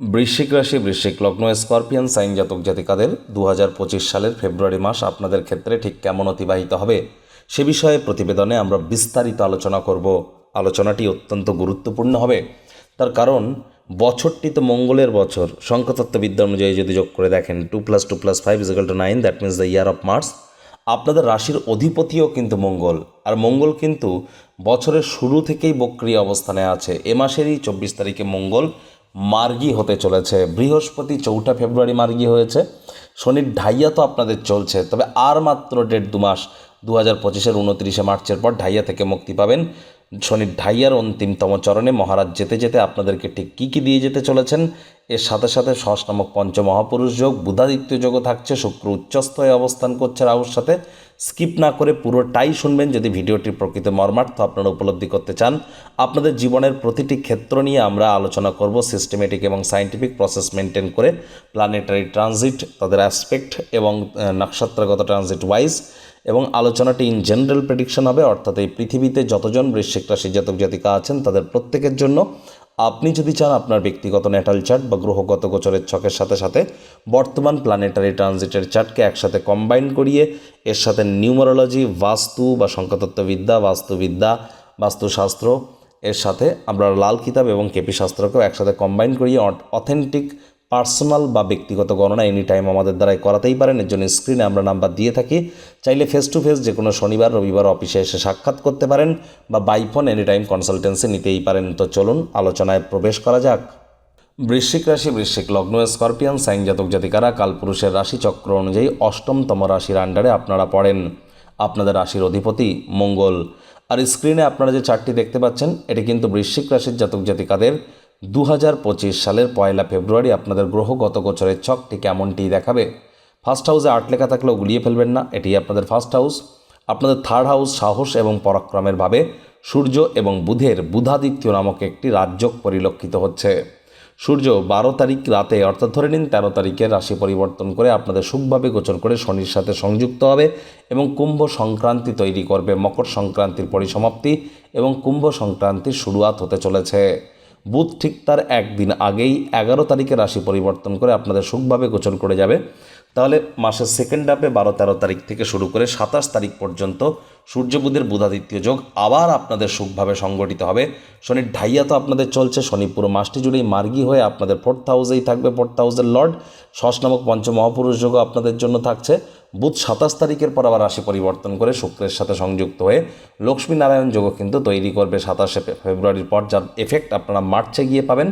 বৃশ্চিক রাশি, বৃশ্চিক লগ্ন, স্করপিয়ান, সাইন জাতক জাতিকাদের দু হাজার পঁচিশ সালের ফেব্রুয়ারি মাস আপনাদের ক্ষেত্রে ঠিক কেমন অতিবাহিত হবে সে বিষয়ে প্রতিবেদনে আমরা বিস্তারিত আলোচনা করব। আলোচনাটি অত্যন্ত গুরুত্বপূর্ণ হবে। তার কারণ বছরটি তো মঙ্গলের বছর। সংখ্যাতত্ত্ববিদ্যা অনুযায়ী যদি যোগ করে দেখেন, two plus two plus five is equal two nine that means the year of March আপনাদের রাশির অধিপতিও কিন্তু মঙ্গল। আর মঙ্গল কিন্তু বছরের শুরু থেকেই বক্রিয় অবস্থানে আছে। এ মাসেরই চব্বিশ তারিখে মঙ্গল মার্গী হতে চলেছে। বৃহস্পতি চৌঠা ফেব্রুয়ারি মার্গী হয়েছে। শনির ঢাইয়া তো আপনাদের চলছে, তবে আর মাত্র দেড় দু মাস, দু হাজার পঁচিশের উনত্রিশে মার্চের পর ঢাইয়া থেকে মুক্তি পাবেন শনির ঢাইয়ার অন্তিমতম চরণে মহারাজ যেতে যেতে আপনাদেরকে ঠিক কী কী দিয়ে যেতে চলেছেন? এর সাথে সাথে সস নামক পঞ্চমহাপুরুষ যোগ, বুধাদিত্য যোগও থাকছে, শুক্র উচ্চস্থ হয়ে অবস্থান করছে রাহুর সাথে। স্কিপ না করে পুরোটাই শুনবেন, যদি ভিডিওটির প্রকৃত মর্মার্থ আপনারা উপলব্ধি করতে চান। আপনাদের জীবনের প্রতিটি ক্ষেত্র নিয়ে আমরা আলোচনা করব সিস্টেমেটিক এবং সায়েন্টিফিক প্রসেস মেনটেন করে প্ল্যানেটারি ট্রানজিট তাদের অ্যাসপেক্ট এবং নক্ষত্রগত ট্রানজিট ওয়াইজ এবং আলোচনাটি ইন জেনারেল প্রেডিকশন হবে, অর্থাৎ এই পৃথিবীতে যতজন বৃশ্চিক রাশি জাতক জাতিকা আছেন, তাদের প্রত্যেকের জন্য আপনি যদি চান আপনার ব্যক্তিগত ন্যাটাল চার্ট বা গ্রহগত গোচরের ছকের সাথে সাথে বর্তমান প্ল্যানেটারি ট্রানজিটের চার্টকে একসাথে কম্বাইন করিয়ে, এর সাথে নিউমারোলজি বাস্তু বা সংখ্যাতত্ত্ববিদ্যা, বাস্তুবিদ্যা, বাস্তুশাস্ত্র, এর সাথে আমরা লাল কিতাব এবং কেপি শাস্ত্রকেও একসাথে কম্বাইন করিয়ে অথেন্টিক পার্সোনাল বা ব্যক্তিগত গণনা এনি টাইম আমাদের দ্বারাই করাতেই পারেন। এর জন্য স্ক্রিনে আমরা নাম্বার দিয়ে থাকি। চাইলে ফেস টু ফেস যে কোনো শনিবার, রবিবার অফিসে এসে সাক্ষাৎ করতে পারেন বা by phone any time consultancy নিতেই পারেন। তো চলুন, আলোচনায় প্রবেশ করা যাক। বৃশ্চিক রাশি, বৃশ্চিক লগ্ন স্করপিয়ান সাইন জাতক জাতিকারা কালপুরুষের রাশি চক্র অনুযায়ী অষ্টমতম রাশির আন্ডারে আপনারা পড়েন। আপনাদের রাশির অধিপতি মঙ্গল। আর স্ক্রিনে আপনারা যে চারটি দেখতে পাচ্ছেন, এটি কিন্তু বৃশ্চিক রাশির জাতক জাতিকাদের দু হাজার পঁচিশ সালের পয়লা ফেব্রুয়ারি আপনাদের গ্রহগত গোচরের ছকটি কেমনটি দেখাবে? ফার্স্ট হাউসে আট লেখা থাকলেও গুলিয়ে ফেলবেন না, এটি আপনাদের ফার্স্ট হাউস আপনাদের থার্ড হাউস সাহস এবং পরাক্রমের ভাবে সূর্য এবং বুধের বুধাদিত্য নামক একটি রাজ্যক পরিলক্ষিত হচ্ছে। সূর্য বারো তারিখ রাতে, অর্থাৎ ধরে নিন তেরো তারিখে রাশি পরিবর্তন করে আপনাদের সুখভাবে গোচর করে শনির সাথে সংযুক্ত হবে এবং কুম্ভ সংক্রান্তি তৈরি করবে। মকর সংক্রান্তির পরিসমাপ্তি এবং কুম্ভ সংক্রান্তির শুরুয়াত হতে চলেছে। বুধ ঠিক তার একদিন আগেই এগারো তারিখে রাশি পরিবর্তন করে আপনাদের সুখভাবে গোচর করে যাবে। তাহলে মাসের সেকেন্ড হাফে বারো, তেরো তারিখ থেকে শুরু করে সাতাশ তারিখ পর্যন্ত সূর্যবুধের বুধাদিত্য যোগ আবার আপনাদের সুখভাবে সংগঠিত হবে। শনির ঢাইয়া তো আপনাদের চলছে, শনি পুরো মাসটি জুড়েই মার্গি হয়ে আপনাদের ফোর্থ হাউসেই থাকবে ফোর্থ হাউসের লর্ড ষষ্ঠ নামক পঞ্চ মহাপুরুষ যোগও আপনাদের জন্য থাকছে। বুধ সাতাশ তারিখের পর আবার রাশি পরিবর্তন করে শুক্রের সাথে সংযুক্ত হয়ে লক্ষ্মী নারায়ণ যোগও কিন্তু তৈরি করবে সাতাশে ফেব্রুয়ারির পর, যার এফেক্ট আপনারা মার্চে গিয়ে পাবেন।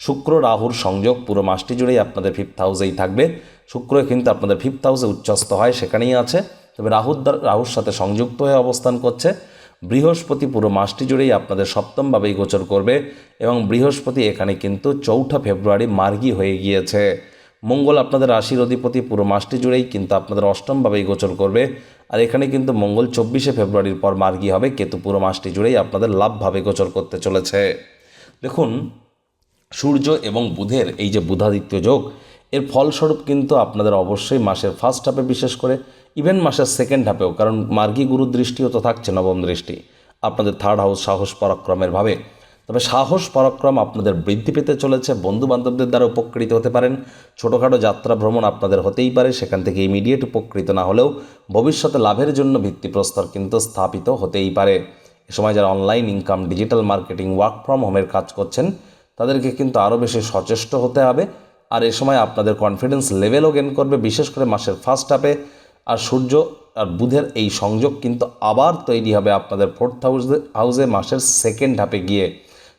শুক্র, রাহুর সংযোগ পুরো মাসটি জুড়েই আপনাদের ফিফথ হাউসেই থাকবে। শুক্র কিন্তু আপনাদের ফিফথ হাউসে উচ্চস্থ হয়, সেখানেই আছে। তবে রাহুর রাহুর সাথে সংযুক্ত হয়ে অবস্থান করছে। বৃহস্পতি পুরো মাসটি জুড়েই আপনাদের সপ্তমভাবেই গোচর করবে এবং বৃহস্পতি এখানে কিন্তু চৌঠা ফেব্রুয়ারি মার্গী হয়ে গিয়েছে। মঙ্গল আপনাদের রাশির অধিপতি পুরো মাসটি জুড়েই কিন্তু আপনাদের অষ্টমভাবেই গোচর করবে। আর এখানে কিন্তু মঙ্গল চব্বিশে ফেব্রুয়ারির পর মার্গী হবে। কেতু পুরো মাসটি জুড়েই আপনাদের লাভভাবে গোচর করতে চলেছে। দেখুন, সূর্য এবং বুধের এই যে বুধাদিত্য যোগ, এর ফলস্বরূপ কিন্তু আপনাদের অবশ্যই মাসের ফার্স্ট হাফে বিশেষ করে ইভেন মাসের সেকেন্ড হাফেও কারণ মার্গী গুরু দৃষ্টিও তো থাকছে নবম দৃষ্টি। আপনাদের থার্ড হাউস সাহস পরাক্রমের ভাবে। তবে সাহস, পরাক্রম আপনাদের বৃদ্ধি পেতে চলেছে। বন্ধু বান্ধবদের দ্বারা উপকৃত হতে পারেন। ছোটোখাটো যাত্রা ভ্রমণ আপনাদের হতেই পারে। সেখান থেকে ইমিডিয়েট উপকৃত না হলেও ভবিষ্যতে লাভের জন্য ভিত্তিপ্রস্তর কিন্তু স্থাপিত হতেই পারে। এ সময় যারা online income digital marketing work from হোমের কাজ করছেন, তাদেরকে কিন্তু আরও বেশি সচেষ্ট হতে হবে। আর এ সময় আপনাদের কনফিডেন্স লেভেলও গেন করবে, বিশেষ করে মাসের ফার্স্ট হাফে আর সূর্য আর বুধের এই সংযোগ কিন্তু আবার তৈরি হবে আপনাদের ফোর্থ হাউসে হাউসে মাসের সেকেন্ড হাফে গিয়ে।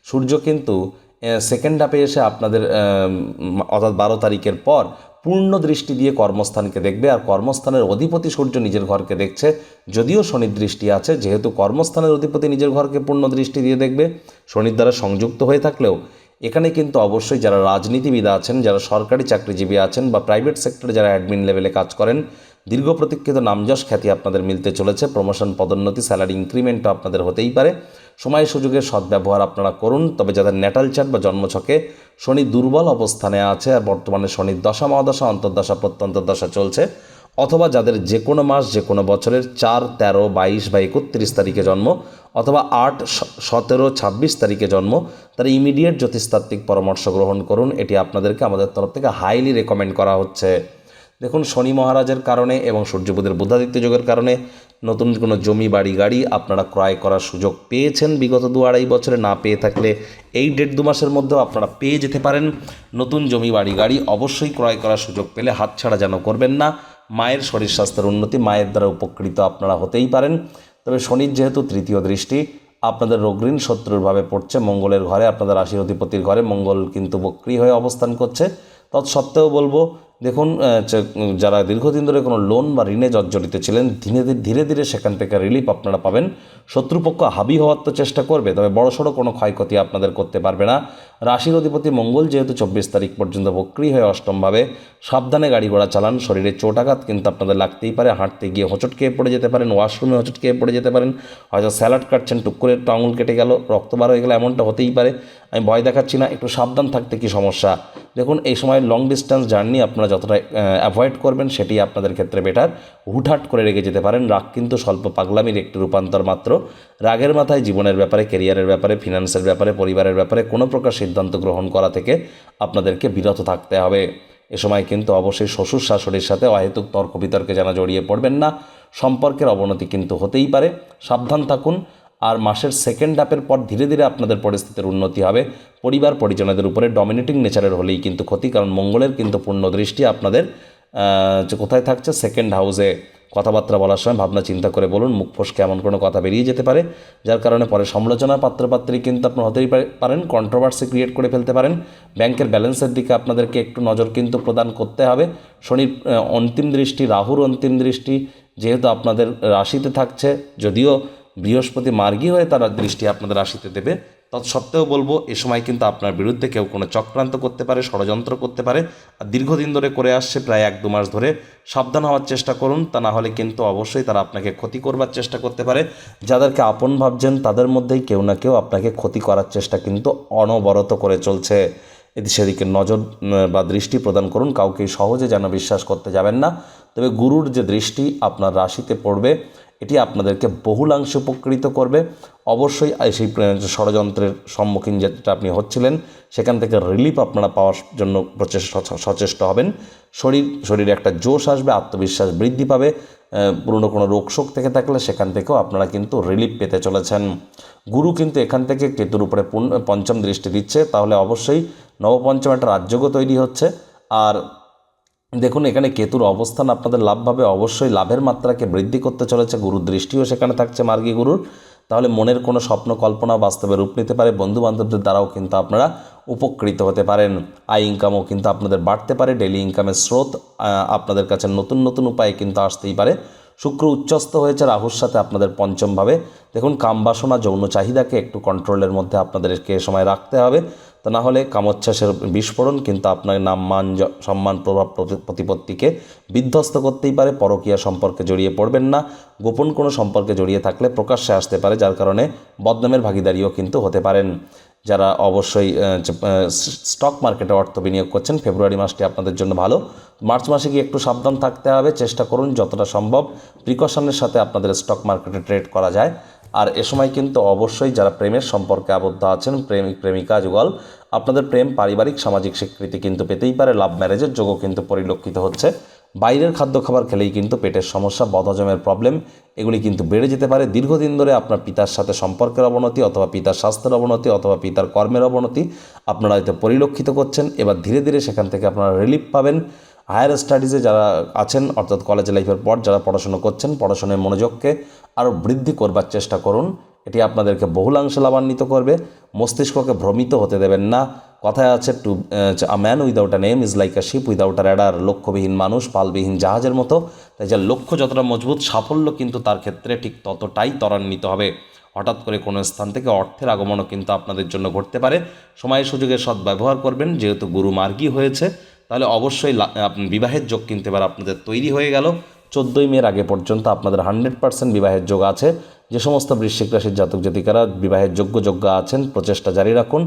সূর্য কিন্তু সেকেন্ড হাফে এসে আপনাদের অর্থাৎ বারো তারিখের পর পূর্ণ দৃষ্টি দিয়ে কর্মস্থানকে দেখবে আর কর্মস্থানের অধিপতি সূর্য নিজের ঘরকে দেখছে। যদিও শনির দৃষ্টি আছে, যেহেতু কর্মস্থানের অধিপতি নিজের ঘরকে পূর্ণ দৃষ্টি দিয়ে দেখবে, শনির দ্বারা সংযুক্ত হয়ে থাকলেও এখানে কিন্তু অবশ্যই যারা রাজনীতিবিদ আছেন, যারা সরকারি চাকরিজীবী আছেন বা প্রাইভেট সেক্টরে যারা অ্যাডমিন লেভেলে কাজ করেন দীর্ঘ প্রতীক্ষিত নামযশ খ্যাতি আপনাদের মিলতে চলেছে। প্রমোশন পদোন্নতি, স্যালারি ইনক্রিমেন্টও আপনাদের হতেই পারে। সময় সুযোগের সদ্ব্যবহার আপনারা করুন, তবে যাদের ন্যাটাল চার্ট বা জন্মছকে শনি দুর্বল অবস্থানে আছে আর বর্তমানে শনির দশা, মহাদশা, অন্তর্দশা প্রত্যন্তর্দশা চলছে, অথবা যাদের যে কোনো মাস যে কোনো বছরের চার, তেরো, বাইশ বা একত্রিশ তারিখে জন্ম, অথবা আট সতেরো, ছাব্বিশ তারিখে জন্ম, তারা ইমিডিয়েট জ্যোতিষতাত্ত্বিক পরামর্শ গ্রহণ করুন। এটি আপনাদেরকে আমাদের তরফ থেকে হাইলি রেকমেন্ড করা হচ্ছে। দেখুন, শনি মহারাজের কারণে এবং সূর্যবুধের বুদ্ধাদিত্য যোগের কারণে নতুন কোনো জমি, বাড়ি, গাড়ি আপনারা ক্রয় করার সুযোগ পেয়েছেন বিগত দু আড়াই বছরে। না পেয়ে থাকলে এই দেড় দু মাসের মধ্যেও আপনারা পেয়ে যেতে পারেন। নতুন জমি, বাড়ি, গাড়ি অবশ্যই ক্রয় করার সুযোগ পেলে হাতছাড়া যেন করবেন না। মায়ের শরীর স্বাস্থ্যের উন্নতি মায়ের দ্বারা উপকৃত আপনারা হতেই পারেন। তবে শনির যেহেতু তৃতীয় দৃষ্টি, আপনাদের রোগঋণ শত্রুরভাবে পড়ছে, মঙ্গলের ঘরে, আপনাদের রাশির অধিপতির ঘরে মঙ্গল কিন্তু বক্রি হয়ে অবস্থান করছে। তৎসত্ত্বেও বলব দেখুন যারা দীর্ঘদিন ধরে কোনো লোন বা ঋণে জর্জরিত ছিলেন, ধীরে ধীরে ধীরে ধীরে সেখান থেকে রিলিফ আপনারা পাবেন। শত্রুপক্ষ হাবি হওয়ার তো চেষ্টা করবে, তবে বড়সড় কোনো ক্ষয়ক্ষতি আপনাদের করতে পারবে না। রাশির অধিপতি মঙ্গল যেহেতু চব্বিশ তারিখ পর্যন্ত বক্রি হয়ে অষ্টমভাবে সাবধানে গাড়ি ঘোড়া চালান, শরীরে চোটাঘাত কিন্তু আপনাদের লাগতেই পারে। হাঁটতে গিয়ে হোঁচট খেয়ে পড়ে যেতে পারেন, ওয়াশরুমে হোঁচট খেয়ে পড়ে যেতে পারেন, হয়তো স্যালাড কাটছেন টুক করে একটু আঙুল কেটে গেল রক্ত বার হয়ে গেলে, এমনটা হতেই পারে। আমি ভয় দেখাচ্ছি না, একটু সাবধান থাকতে কি সমস্যা? দেখুন, এই সময় লং ডিস্টেন্স জার্নি আপনারা যতটা অ্যাভয়েড করবেন সেটি আপনাদের ক্ষেত্রে বেটার হুটহাট করে রেখে যেতে পারেন। রাগ কিন্তু স্বল্প পাগলামির একটি রূপান্তর মাত্র। রাগের মাথায় জীবনের ব্যাপারে কেরিয়ারের ব্যাপারে ফিনান্সের ব্যাপারে, পরিবারের ব্যাপারে কোনো প্রকার সিদ্ধান্ত গ্রহণ করা থেকে আপনাদেরকে বিরত থাকতে হবে। এ সময় কিন্তু অবশ্যই শ্বশুর শাশুড়ির সাথে অহেতুক তর্ক বিতর্কে যেন জড়িয়ে পড়বেন না। সম্পর্কের অবনতি কিন্তু হতেই পারে। সাবধান থাকুন। আর মাসের সেকেন্ড হাফের পর ধীরে ধীরে আপনাদের পরিস্থিতির উন্নতি হবে। পরিবার পরিজনদের উপরে ডমিনেটিং নেচারের হলেই কিন্তু ক্ষতি, কারণ মঙ্গলের কিন্তু পূর্ণ দৃষ্টি আপনাদের যে কোথায় থাকছে সেকেন্ড হাউসে কথাবার্তা বলার সময় ভাবনা চিন্তা করে বলুন, মুখ ফসকে এমন কোনো কথা বেরিয়ে যেতে পারে, যার কারণে পরে সমালোচনা পাত্রপাত্রী কিন্তু আপনার হতেই পারেন কন্ট্রোভার্সি ক্রিয়েট করে ফেলতে পারেন। ব্যাংকের ব্যালেন্সের দিকে আপনাদেরকে একটু নজর কিন্তু প্রদান করতে হবে। শনির অন্তিম দৃষ্টি, রাহুর অন্তিম দৃষ্টি যেহেতু আপনাদের রাশিতে থাকছে, যদিও বৃহস্পতি মার্গী হয়ে তারা দৃষ্টি আপনাদের রাশিতে দেবে। তৎসত্ত্বেও বলব, এ সময় কিন্তু আপনার বিরুদ্ধে কেউ কোনো চক্রান্ত করতে পারে, ষড়যন্ত্র করতে পারে। আর দীর্ঘদিন ধরে করে আসছে, প্রায় এক দু মাস ধরে। সাবধান হওয়ার চেষ্টা করুন, তা না হলে কিন্তু অবশ্যই তারা আপনাকে ক্ষতি করবার চেষ্টা করতে পারে। যাদেরকে আপন ভাবছেন, তাদের মধ্যেই কেউ না কেউ আপনাকে ক্ষতি করার চেষ্টা কিন্তু অনবরত করে চলছে। এদিকে সেদিকে নজর বা দৃষ্টি প্রদান করুন, কাউকে সহজে যেন বিশ্বাস করতে যাবেন না। তবে গুরুর যে দৃষ্টি আপনার রাশিতে পড়বে এটি আপনাদেরকে বহুলাংশে উপকৃত করবে। অবশ্যই সেই ষড়যন্ত্রের সম্মুখীন যেটা আপনি হচ্ছিলেন, সেখান থেকে রিলিফ আপনারা পাওয়ার জন্য প্রচেষ্টা, সচেষ্ট হবেন। শরীর, শরীরে একটা জোশ আসবে, আত্মবিশ্বাস বৃদ্ধি পাবে পুরনো কোনো রোগ শোক থেকে থাকলে সেখান থেকেও আপনারা কিন্তু রিলিফ পেতে চলেছেন। গুরু কিন্তু এখান থেকে কেতুর উপরে পঞ্চম দৃষ্টি দিচ্ছে, তাহলে অবশ্যই নবপঞ্চম একটা রাজ্যগো তৈরি হচ্ছে। আর দেখুন, এখানে কেতুর অবস্থান আপনাদের লাভভাবে অবশ্যই লাভের মাত্রাকে বৃদ্ধি করতে চলেছে। গুরুর দৃষ্টিও সেখানে থাকছে মার্গী গুরুর। তাহলে মনের কোনো স্বপ্ন, কল্পনা বাস্তবে রূপ নিতে পারে। বন্ধু বান্ধবদের দ্বারাও কিন্তু আপনারা উপকৃত হতে পারেন। আয় ইনকামও কিন্তু আপনাদের বাড়তে পারে। ডেলি ইনকামের স্রোত আপনাদের কাছে নতুন নতুন উপায়ে কিন্তু আসতেই পারে। শুক্র উচ্চস্ত হয়েছে, রাহুর সাথে আপনাদের পঞ্চমভাবে। দেখুন কামবাসনা যৌন চাহিদাকে একটু কন্ট্রোলের মধ্যে আপনাদেরকে এ সময় রাখতে হবে। তা না হলে কামোচ্ছ্বাসের বিস্ফোরণ কিন্তু আপনার নাম মান সম্মান প্রভাব প্রতি- প্রতিপত্তিকে বিধ্বস্ত করতেই পারে, পরকীয়া সম্পর্কে জড়িয়ে পড়বেন না। গোপন কোনো সম্পর্কে জড়িয়ে থাকলে প্রকাশ্যে আসতে পারে, যার কারণে বদনামের ভাগিদারিও কিন্তু হতে পারেন। যারা অবশ্যই স্টক মার্কেটে অর্থ বিনিয়োগ করছেন, ফেব্রুয়ারি মাসটি আপনাদের জন্য ভালো। মার্চ মাসে গিয়ে একটু সাবধান থাকতে হবে, চেষ্টা করুন যতটা সম্ভব। প্রিকশনের সাথে আপনাদের স্টক মার্কেটে ট্রেড করা যায়। আর এ সময় কিন্তু অবশ্যই যারা প্রেমের সম্পর্কে আবদ্ধ আছেন, প্রেমিক, প্রেমিকা, যুগল, আপনাদের প্রেম পারিবারিক, সামাজিক স্বীকৃতি কিন্তু পেতেই পারে। লাভ ম্যারেজের যোগও কিন্তু পরিলক্ষিত হচ্ছে। বাইরের খাদ্য খাবার খেলেই কিন্তু পেটের সমস্যা, বদহজমের প্রবলেম এগুলি কিন্তু বেড়ে যেতে পারে। দীর্ঘদিন ধরে আপনার পিতার সাথে সম্পর্কের অবনতি অথবা পিতার স্বাস্থ্যের অবনতি অথবা পিতার কর্মের অবনতি আপনারা হয়তো পরিলক্ষিত করছেন। এবার ধীরে ধীরে সেখান থেকে আপনারা রিলিফ পাবেন। হায়ার স্টাডিজে যারা আছেন, অর্থাৎ কলেজ লাইফের পর যারা পড়াশুনো করছেন, পড়াশোনার মনোযোগকে আরও বৃদ্ধি করবার চেষ্টা করুন। এটি আপনাদেরকে বহুলাংশে লাভান্বিত করবে। মস্তিষ্ককে ভ্রমিত হতে দেবেন না। কথায় আছে to a man without a name is like a ship without a rudder লক্ষ্যবিহীন মানুষ, পালবিহীন জাহাজের মতো। তাই যার লক্ষ্য যতটা মজবুত, সাফল্য কিন্তু তার ক্ষেত্রে ঠিক ততটাই ত্বরান্বিত হবে। হঠাৎ করে কোনো স্থান থেকে অর্থের আগমনও কিন্তু আপনাদের জন্য ঘটতে পারে। সময় সুযোগের সদ্ব্যবহার করবেন, যেহেতু গুরু মার্গী হয়েছে। তাহলে অবশ্যই বিবাহের যোগ কিন্তু এবার আপনাদের তৈরি হয়ে গেল। চোদ্দোই মের আগে পর্যন্ত আপনাদের হান্ড্রেড পার্সেন্ট বিবাহের যোগ আছে। যে সমস্ত বৃশ্চিক রাশির জাতক জাতিকারা বিবাহের যোগ্য যোগ্য আছেন, প্রচেষ্টা জারি রাখুন।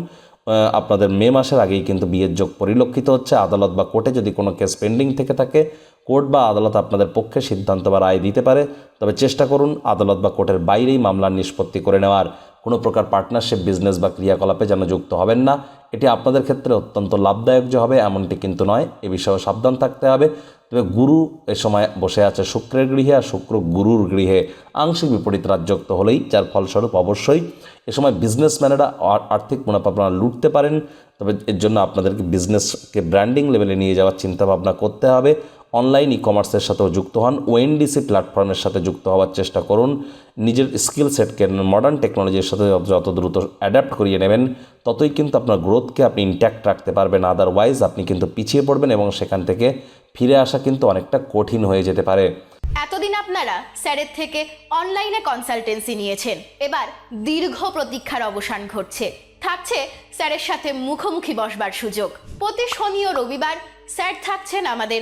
আপনাদের মে মাসের আগেই কিন্তু বিয়ের যোগ পরিলক্ষিত হচ্ছে। আদালত বা কোর্টে যদি কোনো কেস পেন্ডিং থেকে থাকে, কোর্ট বা আদালত আপনাদের পক্ষে সিদ্ধান্ত বা রায় দিতে পারে। তবে চেষ্টা করুন আদালত বা কোর্টের বাইরেই মামলার নিষ্পত্তি করে নেওয়ার। কোনো প্রকার পার্টনারশিপ বিজনেস বা ক্রিয়াকলাপে যেন যুক্ত হবেন না। এটি আপনাদের ক্ষেত্রে অত্যন্ত লাভদায়ক যে হবে, এমনটি কিন্তু নয়। এ বিষয়েও সাবধান থাকতে হবে। তবে গুরু এ সময় বসে আছে শুক্রের গৃহে, আর শুক্র গুরুর গৃহে আংশিক বিপরীত রাজ্যক্ত হলেই, যার ফলস্বরূপ অবশ্যই এ সময় বিজনেসম্যানেরা আর্থিক মুনাফা আপনারা লুটতে পারেন। তবে এর জন্য আপনাদেরকে বিজনেসকে ব্র্যান্ডিং লেভেলে নিয়ে যাওয়ার চিন্তাভাবনা করতে হবে। অনলাইন ই কমার্সের সাথেও যুক্ত হন। ওএনডিসি প্ল্যাটফর্মের সাথে যুক্ত হওয়ার চেষ্টা করুন। নিজের স্কিল সেটকে মডার্ন টেকনোলজির সাথে যত- দ্রুত অ্যাডাপ্ট করিয়ে নেবেন, ততই কিন্তু আপনার গ্রোথকে আপনি ইনট্যাক্ট রাখতে পারবেন। আদারওয়াইজ আপনি কিন্তু পিছিয়ে পড়বেন এবং সেখান থেকে ফিরে আসা কিন্তু অনেকটা কঠিন হয়ে যেতে পারে। এতদিন আপনারা স্যারের থেকে অনলাইনে কনসালটেন্সি নিয়েছেন। এবার দীর্ঘ প্রতীক্ষার অবসান ঘটছে। থাকছে স্যারের সাথে মুখোমুখি বসবার সুযোগ। প্রতি শনি ও রবিবার স্যার থাকছেন আমাদের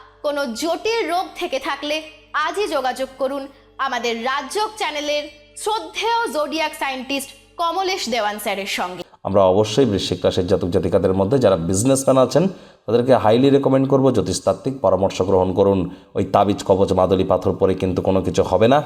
কোনো জটিল রোগ থেকে থাকলে আজই যোগাযোগ করুন আমাদের রাজ্যক চ্যানেলের শ্রদ্ধেয় জোডিয়াক সায়েন্টিস্ট কমলেশ দেওয়ান স্যারের সঙ্গে। আমরা অবশ্যই বৃশ্চিক রাশির জাতক জাতিকাদের মধ্যে যারা বিজনেসম্যান আছেন, তাদেরকে হাইলি রেকমেন্ড করব, জ্যোতিষতাত্ত্বিক পরামর্শ গ্রহণ করুন। ওই তাবিজ, কবচ, মাদলি, পাথর পরে কিন্তু কোনো কিছু হবে না।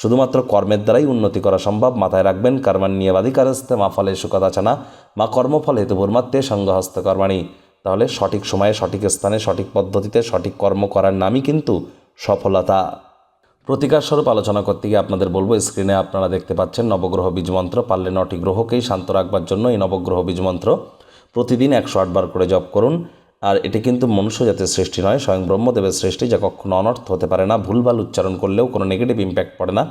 শুধুমাত্র কর্মের দ্বারাই উন্নতি করা সম্ভব। মাথায় রাখবেন কর্মান্নিয়বাদী কারস্তে, মা ফলে সুকদাচনা মা কর্মফল হেতু ভূর্মাত্মে সঙ্গহস্ত কর্মাণী। তাহলে সঠিক সময়ে, সঠিক স্থানে, সঠিক পদ্ধতিতে, সঠিক কর্ম করার নামই কিন্তু সফলতা। প্রতিকার স্বরূপ আলোচনা করতে গিয়ে আপনাদের বলব, স্ক্রিনে আপনারা দেখতে পাচ্ছেন নবগ্রহ বীজ মন্ত্র, পারলে নটি গ্রহকেই শান্ত রাখবার জন্য এই নবগ্রহ বীজ মন্ত্র। প্রতিদিন একশো আটবার করে জপ করুন, আর এটি কিন্তু মনুষ্য জাতির সৃষ্টি নয়, স্বয়ং ব্রহ্মদেবের সৃষ্টি, যা কখনো অনর্থ হতে পারে না, ভুলভাল উচ্চারণ করলেও কোনো নেগেটিভ ইম্প্যাক্ট পড়ে না।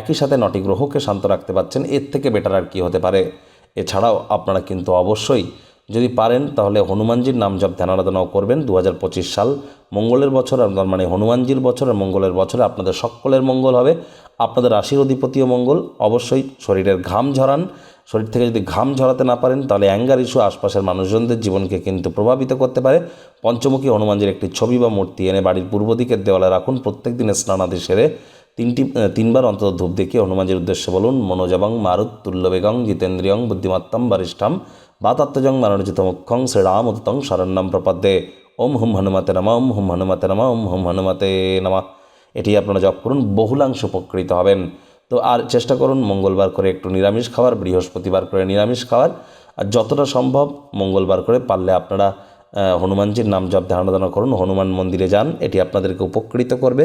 একই সাথে নটি গ্রহকে শান্ত রাখতে পারছেন এর থেকে বেটার আর কী হতে পারে। এছাড়াও আপনারা কিন্তু অবশ্যই যদি পারেন, তাহলে হনুমানজির নাম জপ ধ্যান আরাধনাও করবেন। দু হাজার পঁচিশ সাল মঙ্গলের বছর আপনার মানে হনুমানজির বছর আর মঙ্গলের বছরে, আপনাদের সকলের মঙ্গল হবে। আপনাদের রাশির অধিপতিও মঙ্গল। অবশ্যই শরীরের ঘাম ঝরান। শরীর থেকে যদি ঘাম ঝরাতে না পারেন, তাহলে অ্যাঙ্গার ইস্যু আশপাশের মানুষজনদের জীবনকে কিন্তু প্রভাবিত করতে পারে। পঞ্চমুখী হনুমানজির একটি ছবি বা মূর্তি এনে বাড়ির পূর্ব দিকের দেওয়ালে রাখুন। প্রত্যেক দিন স্নানাদি সেরে তিনটি, তিনবার অন্তত ধূপ দেখিয়ে হনুমানজির উদ্দেশ্যে বলুন, মনোজবং মারুত তুল্যবেগং জিতেন্দ্রিয়ং বুদ্ধিমত্তম বরিষ্ঠম। বাতাত্মজং মানরজিত মুখ্যং শ্রীরামুতং শরণ্যম প্রপদ্যে। ওম হুম হনুমতে নম, ওম হুম হনুমতে নম, ওম হুম হনুমতে নমঃ। এটি আপনারা জপ করুন, বহুলাংশ উপকৃত হবেন। তো আর চেষ্টা করুন, মঙ্গলবার করে একটু নিরামিষ খাওয়ার বৃহস্পতিবার করে নিরামিষ খাওয়ার আর যতটা সম্ভব মঙ্গলবার করে পারলে আপনারা হনুমানজির নাম জপ ধারণা করুন, হনুমান মন্দিরে যান, এটি আপনাদেরকে উপকৃত করবে।